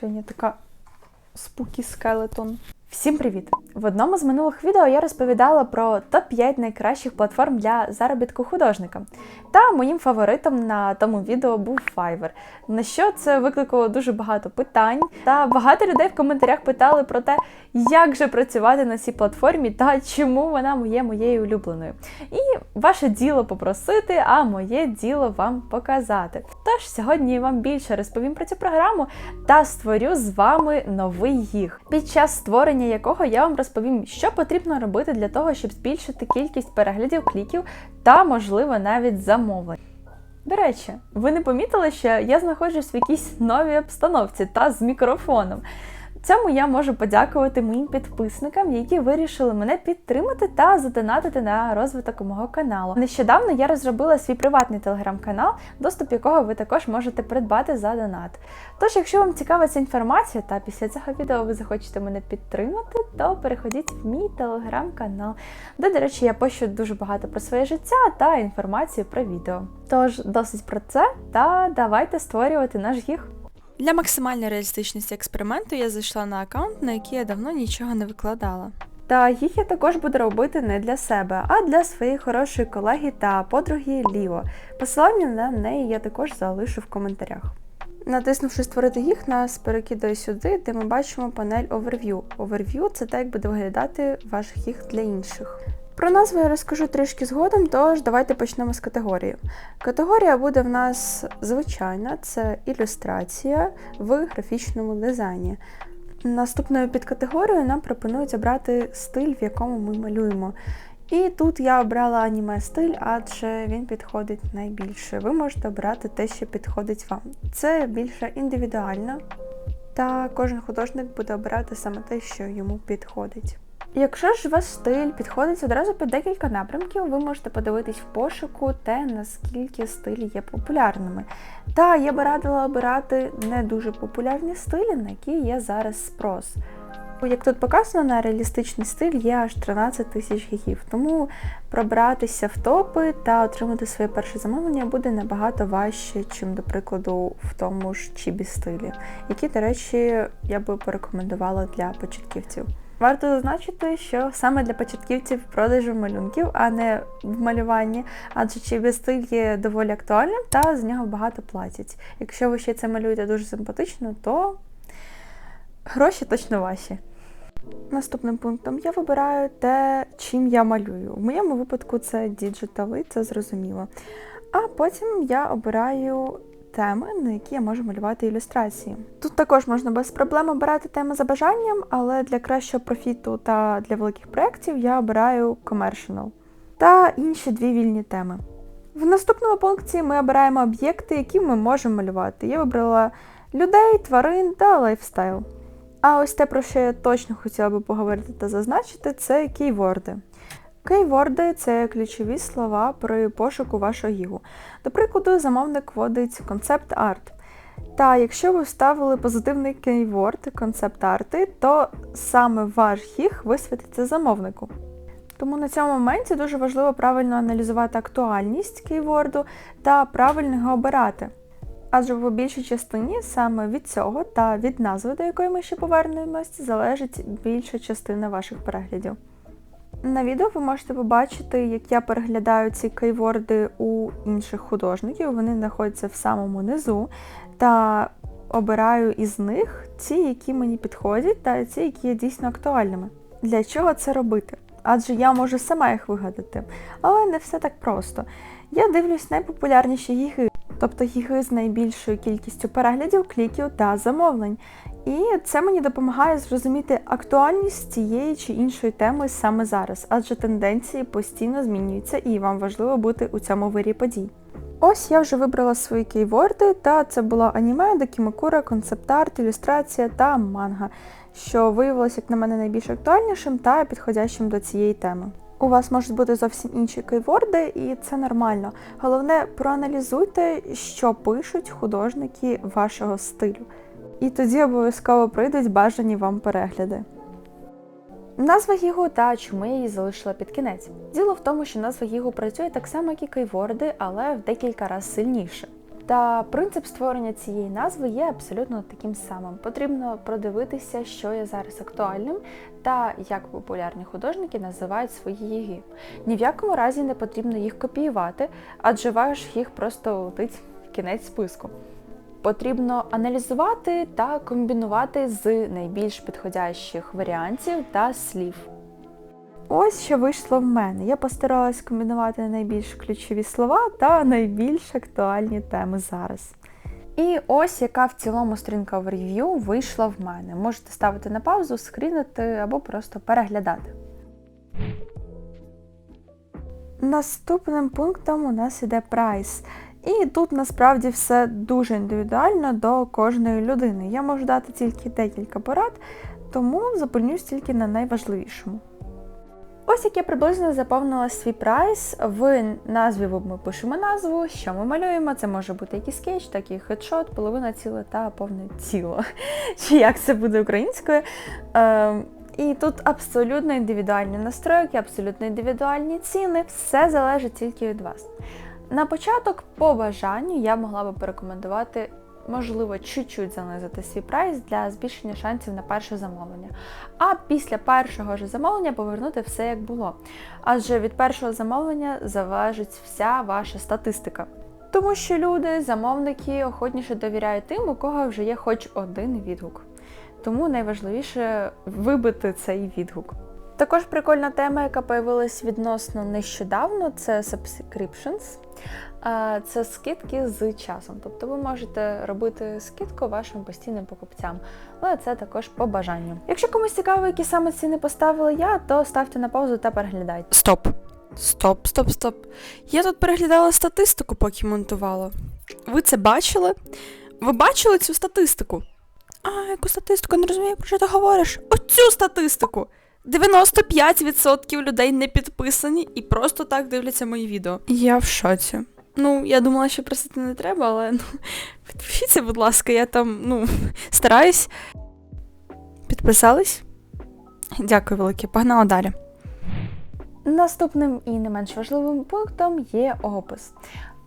Сьогодні така спукі скелетон. Всім привіт! В одному з минулих відео я розповідала про топ-5 найкращих платформ для заробітку художника. Та моїм фаворитом на тому відео був Fiverr. На що це викликало дуже багато питань. Та багато людей в коментарях питали про те, як же працювати на цій платформі та чому вона є моєю улюбленою. І ваше діло попросити, а моє діло вам показати. Тож сьогодні я вам більше розповім про цю програму та створю з вами новий гіг, під час створення якого я вам розповім, що потрібно робити для того, щоб збільшити кількість переглядів, кліків та, можливо, навіть замовлень. До речі, ви не помітили, що я знаходжусь в якійсь новій обстановці та з мікрофоном. Цьому я можу подякувати моїм підписникам, які вирішили мене підтримати та задонатити на розвиток мого каналу. Нещодавно я розробила свій приватний телеграм-канал, доступ якого ви також можете придбати за донат. Тож, якщо вам цікава ця інформація, та після цього відео ви захочете мене підтримати, то переходіть в мій телеграм-канал, де, до речі, я пощу дуже багато про своє життя та інформацію про відео. Тож, досить про це, та давайте створювати наш їх. Для максимальної реалістичності експерименту я зайшла на аккаунт, на який я давно нічого не викладала. Та їх я також буду робити не для себе, а для своєї хорошої колеги та подруги Ліо. Посилання на неї я також залишу в коментарях. Натиснувши створити їх, нас перекидає сюди, де ми бачимо панель Overview. Overview – це так, як буде виглядати ваш їх для інших. Про назву я розкажу трішки згодом, тож давайте почнемо з категорії. Категорія буде в нас звичайна, це ілюстрація в графічному дизайні. Наступною підкатегорією нам пропонують обрати стиль, в якому ми малюємо. І тут я обрала аніме стиль, адже він підходить найбільше. Ви можете обрати те, що підходить вам. Це більше індивідуально, та кожен художник буде обирати саме те, що йому підходить. Якщо ж ваш стиль підходить одразу під декілька напрямків, ви можете подивитись в пошуку те, наскільки стилі є популярними. Та я би радила обирати не дуже популярні стилі, на які є зараз спрос. Як тут показано, на реалістичний стиль є аж 13 тисяч гігів, тому пробратися в топи та отримати своє перше замовлення буде набагато важче, чим, до прикладу, в тому ж чібі стилі, які, до речі, я би порекомендувала для початківців. Варто зазначити, що саме для початківців продажу малюнків, а не в малюванні, адже чибі стиль є доволі актуальним та з нього багато платять. Якщо ви ще це малюєте дуже симпатично, то гроші точно ваші. Наступним пунктом я вибираю те, чим я малюю. В моєму випадку це діджитали, це зрозуміло. А потім я обираю теми, на які я можу малювати ілюстрації. Тут також можна без проблем обирати теми за бажанням, але для кращого профіту та для великих проєктів я обираю commercial та інші дві вільні теми. В наступному пункті ми обираємо об'єкти, які ми можемо малювати. Я вибрала людей, тварин та лайфстайл. А ось те, про що я точно хотіла би поговорити та зазначити, це кейворди. Кейворди це ключові слова при пошуку вашого гігу. До прикладу, замовник вводить концепт арт. Та якщо ви вставили позитивний кейворд концепт арти, то саме ваш гіг висвітиться замовнику. Тому на цьому моменті дуже важливо правильно аналізувати актуальність кейворду та правильно його обирати. Адже в більшій частині саме від цього та від назви, до якої ми ще повернемось, залежить більша частина ваших переглядів. На відео ви можете побачити, як я переглядаю ці кейворди у інших художників. Вони знаходяться в самому низу, та обираю із них ті, які мені підходять, та ті, які є дійсно актуальними. Для чого це робити? Адже я можу сама їх вигадати. Але не все так просто. Я дивлюсь найпопулярніші гіги, тобто гіги з найбільшою кількістю переглядів, кліків та замовлень. І це мені допомагає зрозуміти актуальність цієї чи іншої теми саме зараз, адже тенденції постійно змінюються і вам важливо бути у цьому вирі подій. Ось я вже вибрала свої кейворди, та це була аніме, докімакура, концепт-арт, ілюстрація та манга, що виявилося, як на мене, найбільш актуальнішим та підходящим до цієї теми. У вас можуть бути зовсім інші кейворди, і це нормально. Головне, проаналізуйте, що пишуть художники вашого стилю. І тоді обов'язково прийдуть бажані вам перегляди. Назва Гігу та чому я її залишила під кінець. Діло в тому, що назва Гігу працює так само, як і кейворди, але в декілька разів сильніше. Та принцип створення цієї назви є абсолютно таким самим. Потрібно продивитися, що є зараз актуальним, та як популярні художники називають свої їги. Ні в якому разі не потрібно їх копіювати, адже ваш їх просто летить в кінець списку. Потрібно аналізувати та комбінувати з найбільш підходящих варіантів та слів. Ось що вийшло в мене. Я постаралась комбінувати найбільш ключові слова та найбільш актуальні теми зараз. І ось яка в цілому сторінка в рев'ю вийшла в мене. Можете ставити на паузу, скрінити або просто переглядати. Наступним пунктом у нас іде прайс. І тут насправді все дуже індивідуально до кожної людини. Я можу дати тільки декілька порад, тому зупинюсь тільки на найважливішому. Ось як я приблизно заповнила свій прайс. В назві ми пишемо назву, що ми малюємо. Це може бути якийсь скетч, так і хедшот, половина тіла та повне тіло. Чи як це буде українською. Е, і тут абсолютно індивідуальні настройки, абсолютно індивідуальні ціни. Все залежить тільки від вас. На початок, по бажанню, я могла би порекомендувати, можливо, чуть-чуть занизити свій прайс для збільшення шансів на перше замовлення. А після першого ж замовлення повернути все як було. Адже від першого замовлення залежить вся ваша статистика. Тому що люди, замовники охотніше довіряють тим, у кого вже є хоч один відгук. Тому найважливіше вибити цей відгук. Також прикольна тема, яка появилась відносно нещодавно, це subscriptions. Це скидки з часом. Тобто ви можете робити скидку вашим постійним покупцям, але це також по бажанню. Якщо комусь цікаво, які саме ціни поставила я, то ставте на паузу та переглядайте. Стоп. Стоп, стоп, стоп. Я тут переглядала статистику, поки монтувала. Ви це бачили? Ви бачили цю статистику? А, яку статистику? Не розумію, про що ти говориш? Оцю статистику! 95% людей не підписані і просто так дивляться мої відео. Я в шоці. Ну, я думала, що просити не треба, але ну, підпишіться, будь ласка, я там, ну, стараюсь. Підписались? Дякую велике, погнала далі. Наступним і не менш важливим пунктом є опис.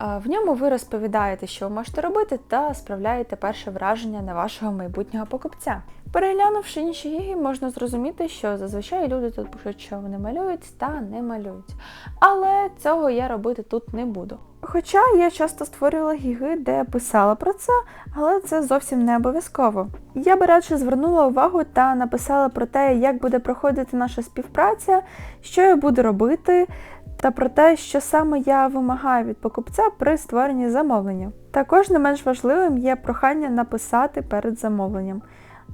В ньому ви розповідаєте, що ви можете робити, та справляєте перше враження на вашого майбутнього покупця. Переглянувши інші гіги, можна зрозуміти, що зазвичай люди тут пишуть, що вони малюють та не малюють. Але цього я робити тут не буду. Хоча я часто створювала гіги, де писала про це, але це зовсім не обов'язково. Я би радше звернула увагу та написала про те, як буде проходити наша співпраця, що я буду робити, та про те, що саме я вимагаю від покупця при створенні замовлення. Також не менш важливим є прохання написати перед замовленням.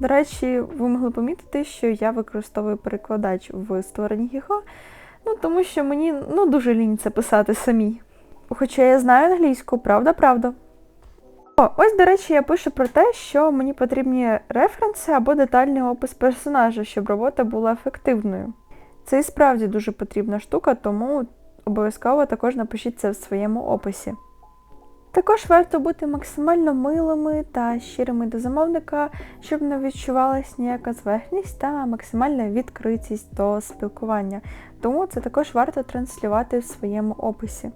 До речі, ви могли помітити, що я використовую перекладач в створенні гіго, ну тому що мені ну, дуже лінь це писати самій. Хоча я знаю англійську, правда-правда. О, ось, до речі, я пишу про те, що мені потрібні референси або детальний опис персонажа, щоб робота була ефективною. Це і справді дуже потрібна штука, тому обов'язково також напишіть це в своєму описі. Також варто бути максимально милими та щирими до замовника, щоб не відчувалась ніяка зверхність та максимальна відкритість до спілкування. Тому це також варто транслювати в своєму описі.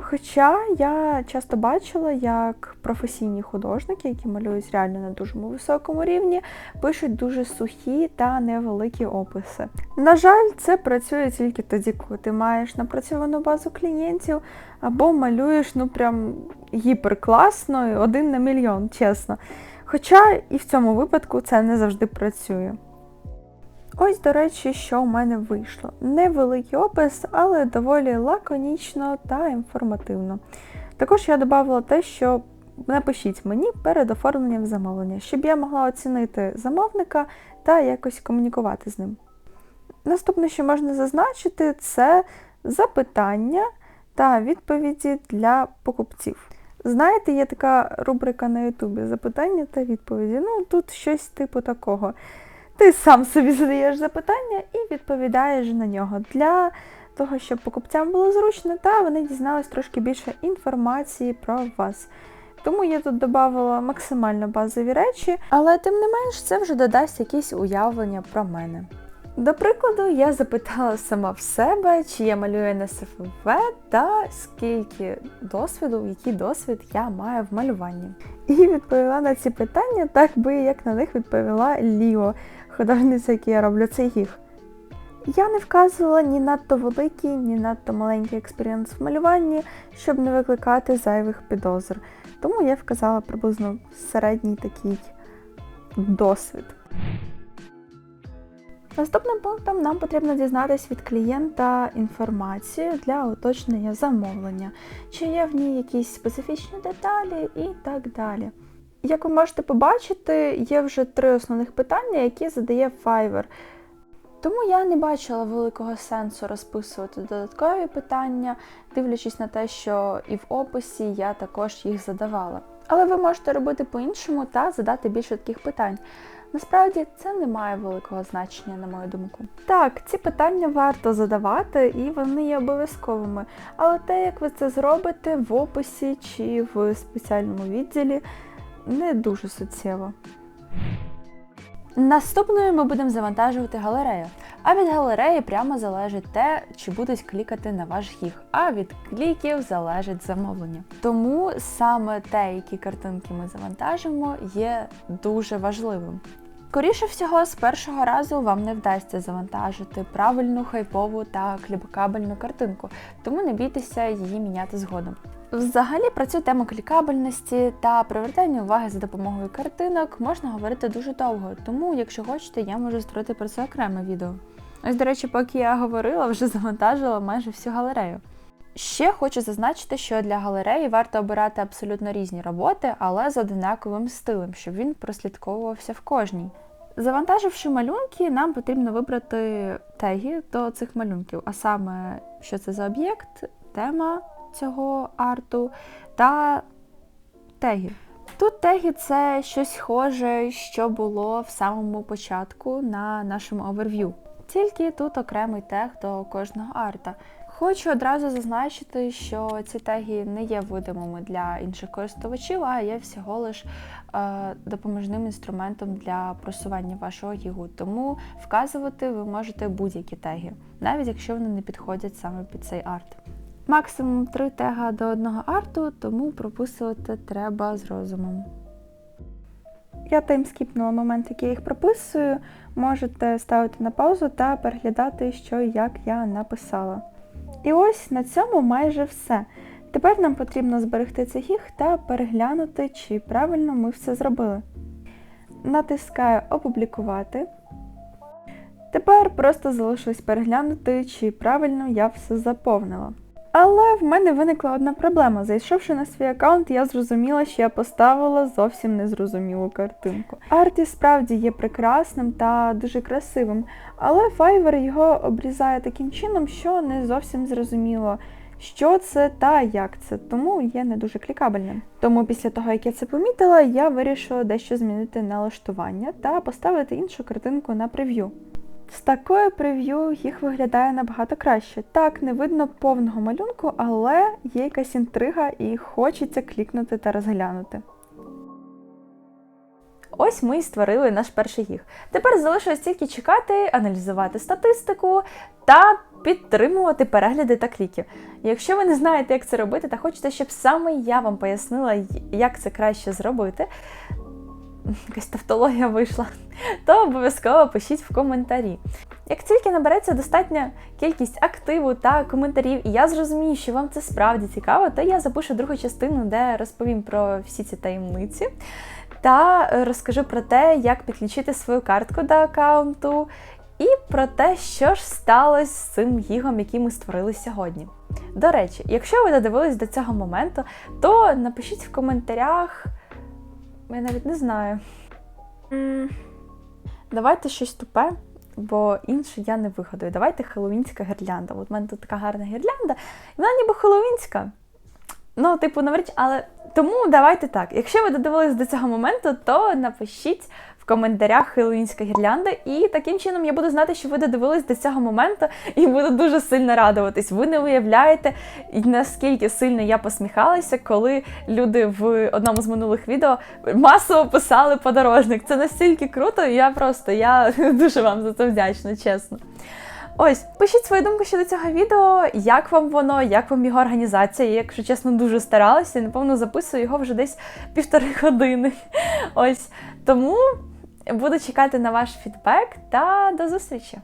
Хоча я часто бачила, як професійні художники, які малюють реально на дуже високому рівні, пишуть дуже сухі та невеликі описи. На жаль, це працює тільки тоді, коли ти маєш напрацьовану базу клієнтів або малюєш ну прям гіперкласно, один на мільйон, чесно. Хоча і в цьому випадку це не завжди працює. Ось, до речі, що в мене вийшло. Невеликий опис, але доволі лаконічно та інформативно. Також я додавала те, що напишіть мені перед оформленням замовлення, щоб я могла оцінити замовника та якось комунікувати з ним. Наступне, що можна зазначити, це запитання та відповіді для покупців. Знаєте, є така рубрика на Ютубі запитання та відповіді. Ну, тут щось типу такого. Ти сам собі задаєш запитання і відповідаєш на нього для того, щоб покупцям було зручно, та вони дізнались трошки більше інформації про вас. Тому я тут додавала максимально базові речі, але тим не менш це вже додасть якісь уявлення про мене. До прикладу, я запитала сама в себе, чи я малюю НСФВ та скільки досвіду, який досвід я маю в малюванні. І відповіла на ці питання так би, як на них відповіла Ліо, художниця, якій я роблю цей гіг. Я не вказувала ні надто великий, ні надто маленький експірієнс в малюванні, щоб не викликати зайвих підозр. Тому я вказала приблизно середній такий досвід. Наступним пунктом нам потрібно дізнатись від клієнта інформацію для уточнення замовлення, чи є в ній якісь специфічні деталі і так далі. Як ви можете побачити, є вже три основних питання, які задає Fiverr. Тому я не бачила великого сенсу розписувати додаткові питання, дивлячись на те, що і в описі я також їх задавала. Але ви можете робити по-іншому та задати більше таких питань. Насправді це не має великого значення, на мою думку. Так, ці питання варто задавати, і вони є обов'язковими. Але те, як ви це зробите в описі чи в спеціальному відділі, не дуже суттєво. Наступною ми будемо завантажувати галерею. А від галереї прямо залежить те, чи будуть клікати на ваш гіг, а від кліків залежить замовлення. Тому саме те, які картинки ми завантажимо, є дуже важливим. Скоріше всього, з першого разу вам не вдасться завантажити правильну, хайпову та кліпкабельну картинку, тому не бійтеся її міняти згодом. Взагалі про цю тему клікабельності та привертання уваги за допомогою картинок можна говорити дуже довго, тому, якщо хочете, я можу створити про це окреме відео. Ось, до речі, поки я говорила, вже завантажила майже всю галерею. Ще хочу зазначити, що для галереї варто обирати абсолютно різні роботи, але з одинаковим стилем, щоб він прослідковувався в кожній. Завантаживши малюнки, нам потрібно вибрати теги до цих малюнків, а саме, що це за об'єкт, тема цього арту та теги. Тут теги це щось схоже, що було в самому початку на нашому оверв'ю. Тільки тут окремий тег до кожного арта. Хочу одразу зазначити, що ці теги не є видимими для інших користувачів, а є всього лиш е, допоможним інструментом для просування вашого гігу. Тому вказувати ви можете будь-які теги, навіть якщо вони не підходять саме під цей арт. Максимум три тега до одного арту, тому прописувати треба з розумом. Я таймскіпнула момент, який я їх прописую. Можете ставити на паузу та переглядати, що і як я написала. І ось на цьому майже все. Тепер нам потрібно зберегти цей гіг та переглянути, чи правильно ми все зробили. Натискаю Опублікувати. Тепер просто залишилось переглянути, чи правильно я все заповнила. Але в мене виникла одна проблема. Зайшовши на свій аккаунт, я зрозуміла, що я поставила зовсім незрозумілу картинку. Арт і справді є прекрасним та дуже красивим, але Fiverr його обрізає таким чином, що не зовсім зрозуміло, що це та як це, тому є не дуже клікабельним. Тому після того, як я це помітила, я вирішила дещо змінити налаштування та поставити іншу картинку на прев'ю. З такою прев'ю їх виглядає набагато краще. Так, не видно повного малюнку, але є якась інтрига і хочеться клікнути та розглянути. Ось ми і створили наш перший гіг. Тепер залишилось тільки чекати, аналізувати статистику та підтримувати перегляди та кліки. Якщо ви не знаєте, як це робити, та хочете, щоб саме я вам пояснила, як це краще зробити, якась тавтологія вийшла, то обов'язково пишіть в коментарі. Як тільки набереться достатня кількість активу та коментарів, і я зрозумію, що вам це справді цікаво, то я запишу другу частину, де розповім про всі ці таємниці. Та розкажу про те, як підключити свою картку до аккаунту, і про те, що ж сталося з цим гігом, який ми створили сьогодні. До речі, якщо ви додивились до цього моменту, то напишіть в коментарях. Я навіть не знаю. Mm. Давайте щось тупе, бо інше я не вигадую. Давайте хеллоуінська гірлянда. От в мене тут така гарна гірлянда, і вона ніби хеллоуінська. Ну, типу, навряд, але тому давайте так. Якщо ви додивились до цього моменту, то напишіть коментарях Хеллоуінська гірлянда. І таким чином я буду знати, що ви додивились до цього моменту, і буду дуже сильно радуватись. Ви не уявляєте, наскільки сильно я посміхалася, коли люди в одному з минулих відео масово писали подорожник. Це настільки круто, я просто я дуже вам за це вдячна, чесно. Ось, пишіть свою думку щодо цього відео, як вам воно, як вам його організація. Я, якщо чесно, дуже старалася і, напевно, записую його вже десь півтори години. Ось тому буду чекати на ваш фідбек та до зустрічі!